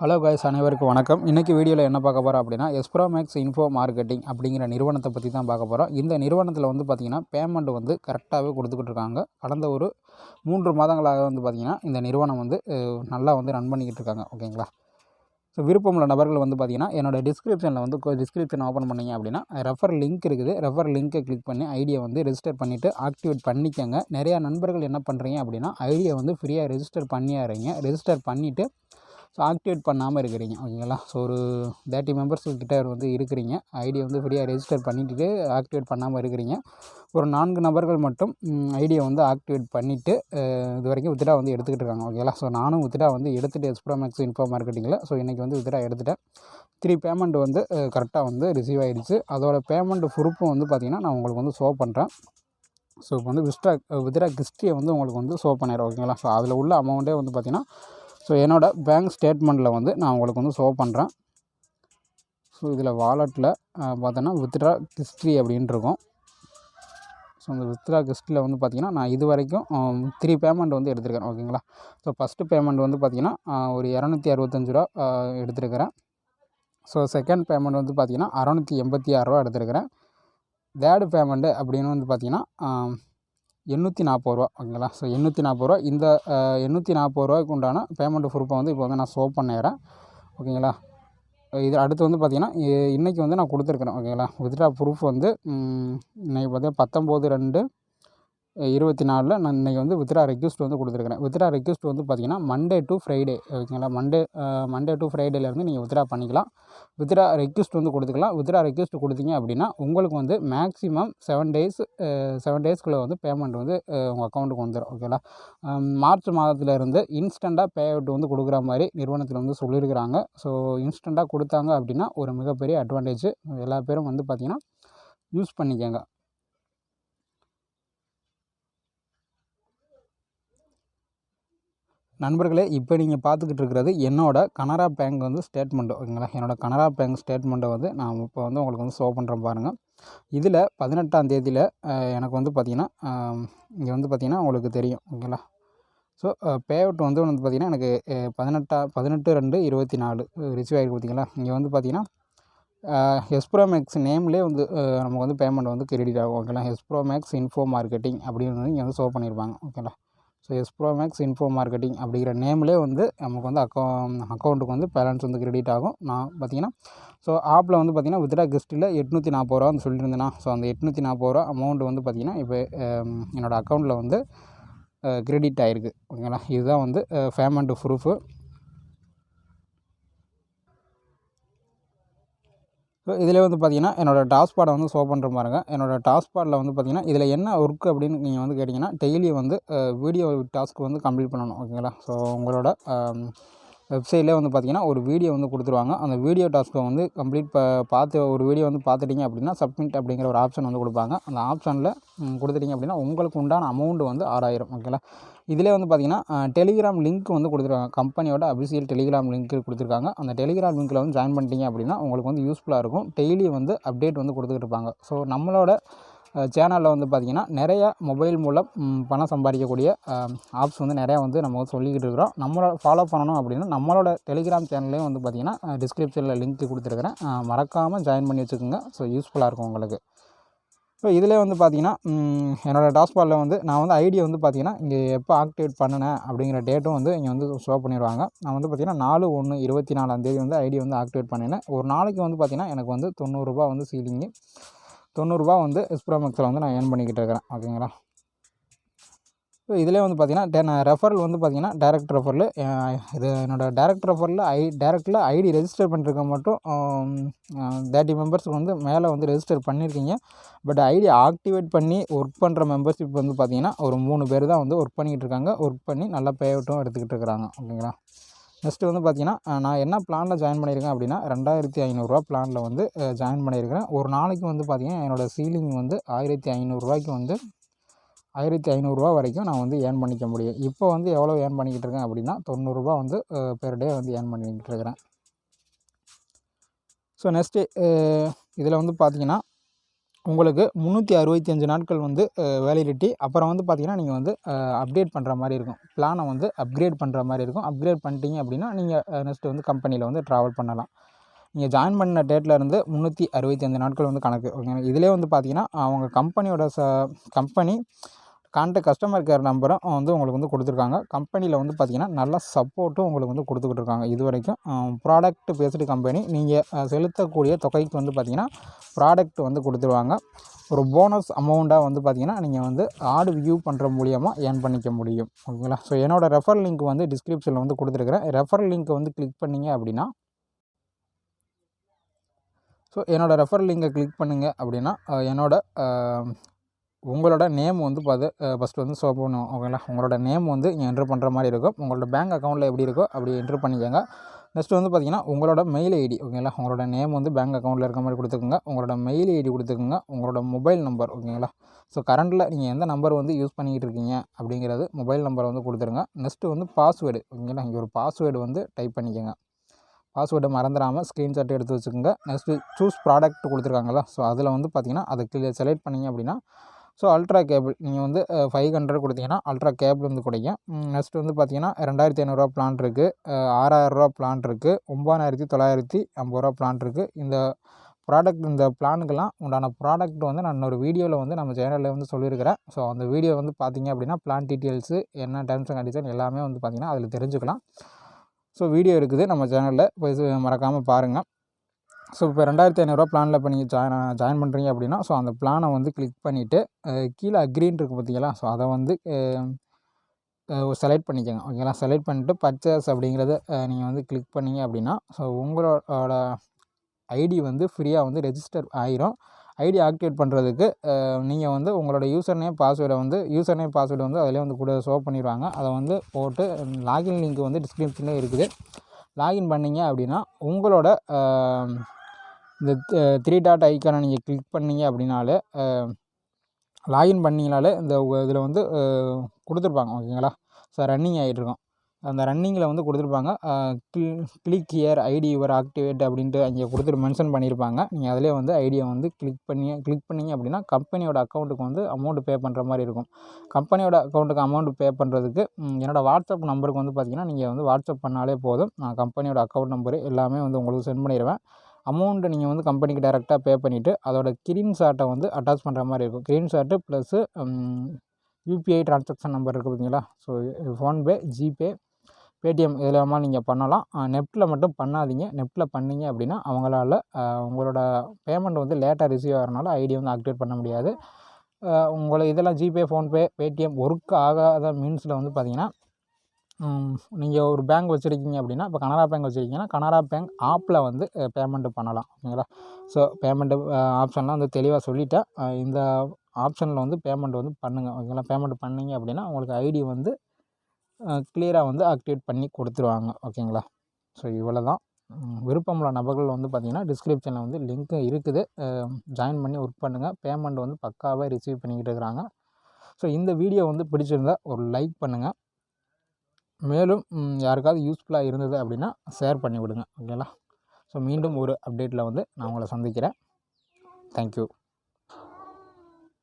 Hello guys அனைவருக்கும் வணக்கம். இன்றைக்கி வீடியோவில் என்ன பார்க்க போகிறோம் அப்படின்னா எஸ்ப்ரோமேக்ஸ் இன்ஃபோ மார்க்கெட்டிங் அப்படிங்கிற நிறுவனத்தை பற்றி தான் பார்க்க போகிறோம் இந்த நிறுவனத்தில் வந்து பார்த்திங்கன்னா பேமெண்ட் வந்து கரெக்டாகவே கொடுத்துக்கிட்டு இருக்காங்க. கடந்த ஒரு மூன்று மாதங்களாக வந்து பார்த்திங்கன்னா இந்த நிறுவனம் வந்து நல்லா வந்து ரன் பண்ணிக்கிட்டு இருக்காங்க. ஓகேங்களா? ஸோ விருப்பமுள்ள நபர்கள் வந்து பார்த்திங்கன்னா என்னோடய டிஸ்கிரிப்ஷனில் வந்து டிஸ்கிரிப்ஷன் ஓப்பன் பண்ணீங்க அப்படின்னா ரெஃபர் லிங்க் இருக்குது. ரெஃபர் லிங்க்கை கிளிக் பண்ணி ஐடியை வந்து ரெஜிஸ்டர் பண்ணிவிட்டு ஆக்டிவேட் பண்ணிக்கோங்க. நிறையா நண்பர்கள் என்ன பண்ணுறீங்க அப்படின்னா ஐடியை வந்து ஃப்ரீயாக ரெஜிஸ்டர் பண்ணியாருங்க ரெஜிஸ்டர் பண்ணிவிட்டு ஸோ ஆக்டிவேட் பண்ணாமல் இருக்கிறீங்க. ஓகேங்களா? ஸோ ஒரு தேர்ட்டி மெம்பர்ஸ் கிட்ட வந்து இருக்கிறீங்க. ஐடி வந்து ஃப்ரீயாக ரெஜிஸ்டர் பண்ணிட்டு ஆக்டிவேட் பண்ணாமல் இருக்கிறீங்க. ஒரு நான்கு நபர்கள் மட்டும் ஐடியை வந்து ஆக்டிவேட் பண்ணிவிட்டு இது வரைக்கும் வித்ரா வந்து எடுத்துக்கிட்டு இருக்காங்க. ஓகேங்களா? ஸோ நானும் வித்ரா வந்து எடுத்துகிட்டு எஸ்ப்ரோமேக்ஸ் இன்ஃபோ மார்க்கெட்டிங்கில் ஸோ இன்றைக்கி வந்து வித்ரா எடுத்துட்டேன். த்ரீ பேமெண்ட் வந்து கரெக்டாக வந்து ரிசீவ் ஆகிடுச்சு அதோட பேமெண்ட் ப்ரூஃபும் வந்து பார்த்திங்கன்னா நான் உங்களுக்கு வந்து ஷோ பண்ணுறேன் ஸோ இப்போ வந்து விஸ்ட்ரா வித்ரா ஹிஸ்ட்ரியை வந்து உங்களுக்கு வந்து ஷோ பண்ணிடுறேன். ஓகேங்களா? ஸோ அதில் உள்ள அமௌண்ட்டே வந்து பார்த்திங்கன்னா ஸோ என்னோடய பேங்க் ஸ்டேட்மெண்ட்டில் வந்து நான் உங்களுக்கு வந்து ஷோ பண்ணுறேன் ஸோ இதில் வாலெட்டில் பார்த்தோன்னா வித்ட்ரா ஹிஸ்ட்ரி அப்படின்ட்டு இருக்கும் ஸோ அந்த வித்ட்ரா ஹிஸ்ட்ரியில் வந்து பார்த்திங்கன்னா நான் இது வரைக்கும் த்ரீ பேமெண்ட் வந்து எடுத்திருக்கேன். ஓகேங்களா ஸோ ஃபஸ்ட்டு பேமெண்ட் வந்து பார்த்திங்கன்னா ஒரு இரநூத்தி அறுபத்தஞ்சு ரூபா ஆஹ், எடுத்திருக்கிறேன். ஸோ செகண்ட் பேமெண்ட் வந்து பார்த்திங்கன்னா அறநூற்றி எண்பத்தி ஆறுரூவா எடுத்திருக்கிறேன். தேர்டு பேமெண்ட்டு அப்படின்னு வந்து பார்த்திங்கன்னா எண்ணூற்றி நாற்பது ரூபா ஓகேங்களா? ஸோ எண்ணூற்றி நாற்பது ரூபா. இந்த எண்ணூற்றி நாற்பது ரூபாய்க்கு உண்டான பேமெண்ட் ப்ரூஃபை வந்து இப்போ வந்து நான் ஷோ பண்ணிடுறேன் ஓகேங்களா? இது அடுத்து வந்து பார்த்திங்கன்னா இன்றைக்கி வந்து நான் கொடுத்துருக்குறேன் ஓகேங்களா? வித்ட்ரா ப்ரூஃப் வந்து இன்றைக்கி பார்த்தீங்கன்னா பத்தொம்போது ரெண்டு இருபத்தி நாலில் நான் இன்றைக்கி வந்து வித்ரா ரெக்வஸ்ட் வந்து கொடுத்துருக்குறேன். வித்ரா ரெக்வஸ்ட் வந்து பார்த்திங்கன்னா மண்டே டு ஃப்ரைடே ஓகேங்களா? மண்டே மண்டே டு ஃப்ரைடேலேருந்து நீங்கள் வித்ரா பண்ணிக்கலாம். வித்ரா ரெக்வஸ்ட் வந்து கொடுத்துக்கலாம். வித்ரா ரெக்வஸ்ட் கொடுத்தீங்க அப்படின்னா உங்களுக்கு வந்து மேக்ஸிமம் செவன் டேஸ் செவன் டேஸ்க்குள்ளே வந்து பேமெண்ட் வந்து உங்கள் அக்கௌண்ட்டுக்கு வந்துடும் ஓகேங்களா? மார்ச் மாதத்துலேருந்து இன்ஸ்டண்ட்டாக பே அவுட் வந்து கொடுக்குற மாதிரி நிறுவனத்தில் வந்து சொல்லியிருக்கிறாங்க. ஸோ இன்ஸ்டண்ட்டாக கொடுத்தாங்க அப்படின்னா ஒரு மிகப்பெரிய அட்வான்டேஜ் எல்லா பேரும் வந்து பார்த்திங்கன்னா யூஸ் பண்ணிக்கோங்க. நண்பர்களே இப்போ நீங்கள் பார்த்துக்கிட்டு இருக்கிறது என்னோட கனரா பேங்க் வந்து ஸ்டேட்மெண்ட் ஓகேங்களா? என்னோட கனரா பேங்க் ஸ்டேட்மெண்ட்டை வந்து நான் இப்போ வந்து உங்களுக்கு வந்து ஷோ பண்ணுறேன் பாருங்கள் இதில் பதினெட்டாம் தேதியில் எனக்கு வந்து பார்த்திங்கன்னா இங்கே வந்து பார்த்திங்கன்னா உங்களுக்கு தெரியும் ஓகேங்களா? ஸோ பே அவுட் வந்து வந்து பார்த்திங்கன்னா எனக்கு பதினெட்டா பதினெட்டு ரெண்டு இருபத்தி நாலு ரிசீவ் ஆகிருக்கு பார்த்தீங்களா இங்கே வந்து பார்த்திங்கன்னா எஸ்ப்ரோமேக்ஸ் நேம்லேயே வந்து நமக்கு வந்து பேமெண்ட் வந்து கிரெடிட் ஆகும் ஓகேங்களா? எஸ்ப்ரோமேக்ஸ் இன்ஃபோ மார்க்கெட்டிங் அப்படின்னு வந்து இங்கே வந்து ஷோ பண்ணியிருப்பாங்க ஓகேங்களா? So Espro Max Info Marketing அப்படிங்கிற நேம்லேயே வந்து நமக்கு வந்து அக்கௌ அக்கௌண்ட்டுக்கு வந்து பேலன்ஸ் வந்து கிரெடிட் ஆகும். நான் பார்த்தீங்கன்னா ஸோ ஆப்பில் வந்து பார்த்தீங்கன்னா வித்ரா கிஸ்ட்டில் எட்நூற்றி நாற்பது ரூபா வந்து சொல்லியிருந்தேன்னா ஸோ அந்த எட்நூற்றி நாற்பது ரூபா அமௌண்ட் வந்து பார்த்தீங்கன்னா இப்போ என்னோடய அக்கௌண்ட்டில் வந்து கிரெடிட் ஆகிருக்கு ஓகேங்களா? இதுதான் வந்து பேமெண்ட்டு ப்ரூஃபு ஸோ இதில் வந்து பார்த்தீங்கன்னா என்னோடய டாஸ்பாடை வந்து ஷோ பண்ணுற பாருங்க. என்னோடய டாஸ்பாடில் வந்து பார்த்தீங்கன்னா இதில் என்ன ஒர்க் அப்படின்னு நீங்கள் வந்து கேட்டிங்கன்னா டெய்லி வந்து வீடியோ டாஸ்க் வந்து கம்ப்ளீட் பண்ணணும். ஓகேங்களா ஸோ உங்களோட வெப்சைட்லேயே வந்து பார்த்தீங்கன்னா ஒரு வீடியோ வந்து கொடுத்துருவாங்க. அந்த வீடியோ டாஸ்க்கை வந்து கம்ப்ளீட் ப பார்த்து ஒரு வீடியோ வந்து பார்த்துட்டிங்க அப்படின்னா சப்மிட் அப்படிங்கிற ஒரு ஆப்ஷன் வந்து கொடுப்பாங்க. அந்த ஆப்ஷனில் கொடுத்துட்டிங்க அப்படின்னா உங்களுக்கு உண்டான அமௌண்ட் வந்து ஆறாயிரம். ஓகேங்களா இதிலே வந்து பார்த்தீங்கன்னா டெலிகிராம் லிங்க் வந்து கொடுத்துருக்காங்க கம்பெனியோட அபிஷியல் டெலிகிராம் லிங்க் கொடுத்துருக்காங்க. அந்த டெலிகிராம் லிங்க்கில் வந்து ஜாயின் பண்ணிட்டீங்க அப்படின்னா உங்களுக்கு வந்து யூஸ்ஃபுல்லாக இருக்கும். டெய்லி வந்து அப்டேட் வந்து கொடுத்துக்கிட்டு இருப்பாங்க. ஸோ நம்மளோட சேனலில் வந்து பார்த்திங்கன்னா நிறையா மொபைல் மூலம் பணம் சம்பாதிக்கக்கூடிய ஆப்ஸ் வந்து நிறையா வந்து நம்ம வந்து சொல்லிக்கிட்டு இருக்கிறோம். நம்மளோட ஃபாலோ பண்ணணும் அப்படின்னா நம்மளோட டெலிகிராம் சேனல்லையும் வந்து பார்த்திங்கன்னா டிஸ்கிரிப்ஷனில் லிங்க் கொடுத்துருக்குறேன். மறக்காமல் ஜாயின் பண்ணி வச்சுக்கோங்க. ஸோ யூஸ்ஃபுல்லாக இருக்கும் உங்களுக்கு. ஸோ இதில் வந்து பார்த்திங்கன்னா என்னோடய டாஸ்பாலில் வந்து நான் வந்து ஐடியை வந்து பார்த்திங்கன்னா இங்கே எப்போ ஆக்டிவேட் பண்ணினேன் அப்படிங்கிற டேட்டும் வந்து இங்கே வந்து ஷோ பண்ணிடுவாங்க. நான் வந்து பார்த்தீங்கன்னா நாலு ஒன்று இருபத்தி நாலாம் தேதி வந்து ஐடியை வந்து ஆக்டிவேட் பண்ணினேன். ஒரு நாளைக்கு வந்து பார்த்திங்கன்னா எனக்கு வந்து தொண்ணூறுரூபா வந்து சீலிங்கு தொண்ணூறுரூவா வந்து எஸ்ப்ரோமேக்ஸில் வந்து நான் ஏர்ன் பண்ணிக்கிட்டு இருக்கிறேன். ஓகேங்களா? ஸோ இதிலே வந்து பார்த்தீங்கன்னா நான் ரெஃபரல் வந்து பார்த்தீங்கன்னா டேரக்ட் ரெஃபரில் இது என்னோட டேரக்ட் ரெஃபரில் ஐ டேரக்டில் ஐடி ரெஜிஸ்டர் பண்ணிருக்க மட்டும் தேர்ட்டி மெம்பர்ஸ்க்கு வந்து மேலே வந்து ரெஜிஸ்டர் பண்ணியிருக்கீங்க பட் ஐடி ஆக்டிவேட் பண்ணி ஒர்க் பண்ணுற மெம்பர்ஷிப் வந்து பார்த்தீங்கன்னா ஒரு மூணு பேர் தான் வந்து ஒர்க் பண்ணிக்கிட்டு இருக்காங்க. ஒர்க் பண்ணி நல்லா பே அவுட்டும் எடுத்துக்கிட்டு இருக்கிறாங்க. ஓகேங்களா? நெக்ஸ்ட்டு வந்து பார்த்திங்கன்னா நான் என்ன பிளானில் ஜாயின் பண்ணியிருக்கேன் அப்படின்னா ரெண்டாயிரத்தி ஐநூறுரூவா பிளானில் வந்து ஜாயின் பண்ணியிருக்கிறேன் ஒரு நாளைக்கு வந்து பார்த்தீங்கன்னா என்னோடய சீலிங் வந்து ஆயிரத்தி ஐநூறுரூவாய்க்கு வந்து ஆயிரத்தி ஐநூறுரூவா வரைக்கும் நான் வந்து ஏர்ன் பண்ணிக்க முடியும். இப்போ வந்து எவ்வளோ ஏர்ன் பண்ணிக்கிட்டு இருக்கேன் அப்படின்னா தொண்ணூறுரூவா வந்து பெர் டே வந்து ஏர்ன் பண்ணிக்கிட்டு இருக்கிறேன். ஸோ நெக்ஸ்ட்டு இதில் வந்து பார்த்தீங்கன்னா உங்களுக்கு முந்நூற்றி அறுபத்தி அஞ்சு நாட்கள் வந்து வேலிடிட்டி அப்புறம் வந்து பார்த்திங்கன்னா நீங்கள் வந்து அப்டேட் பண்ணுற மாதிரி இருக்கும். பிளானை வந்து அப்கிரேட் பண்ணுற மாதிரி இருக்கும். அப்கிரேட் பண்ணிட்டீங்க அப்படின்னா நீங்கள் நெக்ஸ்ட்டு வந்து கம்பெனியில் வந்து ட்ராவல் பண்ணலாம். நீங்கள் ஜாயின் பண்ண டேட்டில் இருந்து முந்நூற்றி அறுபத்தி அஞ்சு நாட்கள் வந்து கணக்கு. ஓகேங்களா? இதிலே வந்து பார்த்திங்கன்னா அவங்க கம்பெனியோட ச கம்பெனி கான்டாக்ட் கஸ்டமர் கேர் நம்பரும் வந்து உங்களுக்கு வந்து கொடுத்துருக்காங்க. கம்பெனியில் வந்து பார்த்திங்கன்னா நல்ல சப்போர்ட்டும் உங்களுக்கு வந்து கொடுத்துக்கிட்டு இருக்காங்க. இது வரைக்கும் ப்ராடக்ட் பேஸ்டு கம்பெனி நீங்கள் செலுத்தக்கூடிய தொகைக்கு வந்து பார்த்திங்கன்னா ப்ராடக்ட் வந்து கொடுத்துருவாங்க. ஒரு போனஸ் அமௌண்ட்டாக வந்து பார்த்திங்கன்னா நீங்கள் வந்து ஆடு வியூ பண்ணுற மூலியமாக ஏர்ன் பண்ணிக்க முடியும். ஓகேங்களா? ஸோ என்னோடய ரெஃபர் லிங்க் வந்து டிஸ்கிரிப்ஷனில் வந்து கொடுத்துருக்குறேன். ரெஃபர் லிங்க்கை வந்து கிளிக் பண்ணிங்க அப்படின்னா ஸோ என்னோடய ரெஃபர் லிங்கை கிளிக் பண்ணுங்கள் அப்படின்னா என்னோடய உங்களோட நேம் வந்து பார்த்து ஃபஸ்ட்டு வந்து ஷோ பண்ணுவோம் ஓகேங்களா உங்களோட நேம் வந்து இங்கே என்ட்ரு பண்ணுற மாதிரி இருக்கும். உங்களோட பேங்க் அக்கௌண்ட்டில் எப்படி இருக்கோ அப்படி என்ட்ரு பண்ணிக்கோங்க. நெக்ஸ்ட் வந்து பார்த்திங்கன்னா உங்களோட மெயில் ஐடி ஓகேங்களா உங்களோட நேம் வந்து பேங்க் அக்கௌண்ட்டில் இருக்க மாதிரி கொடுத்துக்கோங்க. உங்களோட மெயில் ஐடி கொடுத்துக்கோங்க. உங்களோட மொபைல் நம்பர் ஓகேங்களா ஸோ கரண்ட்டில் நீங்கள் எந்த நம்பர் வந்து யூஸ் பண்ணிக்கிட்டு இருக்கீங்க அப்படிங்கிறது மொபைல் நம்பரை வந்து கொடுத்துருங்க. நெக்ஸ்ட்டு வந்து பாஸ்வேர்டு ஓகேங்களா இங்கே ஒரு பாஸ்வேர்டு வந்து டைப் பண்ணிக்கோங்க. பாஸ்வேர்டை மறந்துடாமல் ஸ்க்ரீன்ஷாட் எடுத்து வச்சுக்கோங்க. நெக்ஸ்ட்டு சூஸ் ப்ராடக்ட் கொடுத்துருக்காங்களா ஸோ அதில் வந்து பார்த்திங்கன்னா அதை கிளியர் செலக்ட் பண்ணிங்க அப்படின்னா ஸோ அல்ட்ரா கேபிள் நீங்கள் வந்து ஃபைவ் ஹண்ட்ரட் கொடுத்தீங்கன்னா அல்ட்ரா கேபிள் வந்து கிடைக்கும் நெக்ஸ்ட் வந்து பார்த்தீங்கன்னா ரெண்டாயிரத்தி ஐநூறுரூவா பிளான் இருக்குது ஆறாயிரரூவா பிளான் இருக்குது ஒம்பதாயிரத்தி தொள்ளாயிரத்தி ஐம்பது ரூபா பிளான் இருக்குது இந்த ப்ராடக்ட் இந்த பிளானுக்கெல்லாம் உண்டான ப்ராடக்ட் வந்து நான் இன்னொரு வீடியோவில் வந்து நம்ம சேனலில் வந்து சொல்லியிருக்கிறேன். ஸோ அந்த வீடியோ வந்து பார்த்திங்க அப்படின்னா பிளான் டீட்டெயில்ஸு என்ன டேர்ம்ஸ் அண்ட் கண்டிஷன் எல்லாமே வந்து பார்த்திங்கன்னா அதில் தெரிஞ்சுக்கலாம். ஸோ வீடியோ இருக்குது நம்ம சேனலில் போய் மறக்காமல் பாருங்கள் ஸோ இப்போ ரெண்டாயிரத்தி ஐநூறுரூவா பிளானில் இப்போ நீங்கள் ஜாயின் ஜாயின் பண்ணுறீங்க அப்படின்னா ஸோ அந்த பிளானை வந்து கிளிக் பண்ணிவிட்டு கீழே அக்ரீன் இருக்குது பார்த்தீங்களா ஸோ அதை வந்து செலக்ட் பண்ணிக்கோங்க. ஓகேங்களா செலக்ட் பண்ணிட்டு பர்ச்சேஸ் அப்படிங்கிறத நீங்கள் வந்து கிளிக் பண்ணிங்க அப்படின்னா ஸோ உங்களோட ஐடி வந்து ஃப்ரீயாக வந்து ரெஜிஸ்டர் ஆயிரும். ஐடி ஆக்டிவேட் பண்ணுறதுக்கு நீங்கள் வந்து உங்களோட யூசர் நேம் பாஸ்வேர்டை வந்து யூசர் நேம் பாஸ்வேர்டு வந்து அதிலே வந்து கூட ஷோ பண்ணிடுவாங்க. அதை வந்து போட்டு லாகின் லிங்க் வந்து டிஸ்கிரிப்ஷனில் இருக்குது. லாகின் பண்ணிங்க அப்படின்னா உங்களோட இந்த த்ரீ டாட் ஐக்கானை நீங்கள் கிளிக் பண்ணிங்க அப்படின்னாலே லாகின் பண்ணிங்கனாலே இந்த இதில் வந்து கொடுத்துருப்பாங்க. ஓகேங்களா? ஸோ ரன்னிங் ஆகிட்ருக்கும் அந்த ரன்னிங்கில் வந்து கொடுத்துருப்பாங்க. Click here ID your activate அப்படின்ட்டு அங்கே கொடுத்துட்டு மென்ஷன் பண்ணியிருப்பாங்க நீங்கள் அதிலே வந்து ஐடியை வந்து கிளிக் பண்ணி கிளிக் பண்ணிங்க அப்படின்னா கம்பெனியோட அக்கௌண்ட்டுக்கு வந்து அமௌண்ட்டு பே பண்ணுற மாதிரி இருக்கும். கம்பெனியோட அக்கௌண்ட்டுக்கு அமௌண்ட் பே பண்ணுறதுக்கு என்னோடய வாட்ஸ்அப் நம்பருக்கு வந்து பார்த்திங்கன்னா நீங்கள் வந்து வாட்ஸ்அப் பண்ணாலே போதும். நான் கம்பெனியோட அக்கௌண்ட் நம்பரு எல்லாமே வந்து உங்களுக்கு சென்ட் பண்ணிடுவேன் அமௌண்ட்டு நீங்கள் வந்து கம்பெனிக்கு டேரெக்டாக பே பண்ணிவிட்டு அதோட ஸ்க்ரீன்ஷாட்டை வந்து அட்டாச் பண்ணுற மாதிரி இருக்கும். Screenshot plus UPI transaction number இருக்குது பார்த்தீங்களா ஸோ ஃபோன்பே ஜிபே பேடிஎம் இதில் நீங்கள் பண்ணலாம். நெஃப்ட்டில் மட்டும் பண்ணாதீங்க. நெஃப்ட்டில் பண்ணிங்க அப்படின்னா அவங்களால உங்களோட பேமெண்ட் வந்து லேட்டாக ரிசீவ் ஆகிறனால ஐடி வந்து ஆக்டிவேட் பண்ண முடியாது. உங்களை இதெல்லாம் ஜிபே ஃபோன்பே பேடிஎம் ஒர்க் ஆகாத மீன்ஸில் வந்து பார்த்தீங்கன்னா நீங்கள் ஒரு பேங்க் வச்சுருக்கீங்க அப்படின்னா இப்போ கனரா பேங்க் வச்சுருக்கீங்கன்னா கனரா பேங்க் ஆப்பில் வந்து பேமெண்ட்டு பண்ணலாம். ஓகேங்களா? ஸோ பேமெண்ட்டு ஆப்ஷன்லாம் வந்து தெளிவாக சொல்லிட்டேன். இந்த ஆப்ஷனில் வந்து பேமெண்ட் வந்து பண்ணுங்கள் ஓகேங்களா? பேமெண்ட் பண்ணிங்க அப்படின்னா உங்களுக்கு ஐடி வந்து கிளியராக வந்து ஆக்டிவேட் பண்ணி கொடுத்துருவாங்க. ஓகேங்களா? ஸோ இவ்வளோ தான் விருப்பமுள்ள நபர்கள் வந்து பார்த்திங்கன்னா டிஸ்கிரிப்ஷனில் வந்து லிங்க்கு இருக்குது. ஜாயின் பண்ணி ஒர்க் பண்ணுங்கள் பேமெண்ட் வந்து பக்காவாக ரிசீவ் பண்ணிக்கிட்டு இருக்கிறாங்க. ஸோ இந்த வீடியோ வந்து பிடிச்சிருந்தால் ஒரு லைக் பண்ணுங்கள் மேலும் யாருக்காவது யூஸ்ஃபுல்லாக இருந்தது அப்படின்னா ஷேர் பண்ணி விடுங்க ஓகேங்களா? ஸோ மீண்டும் ஒரு அப்டேட்டில் வந்து நான் உங்களை சந்திக்கிறேன். தேங்க்யூ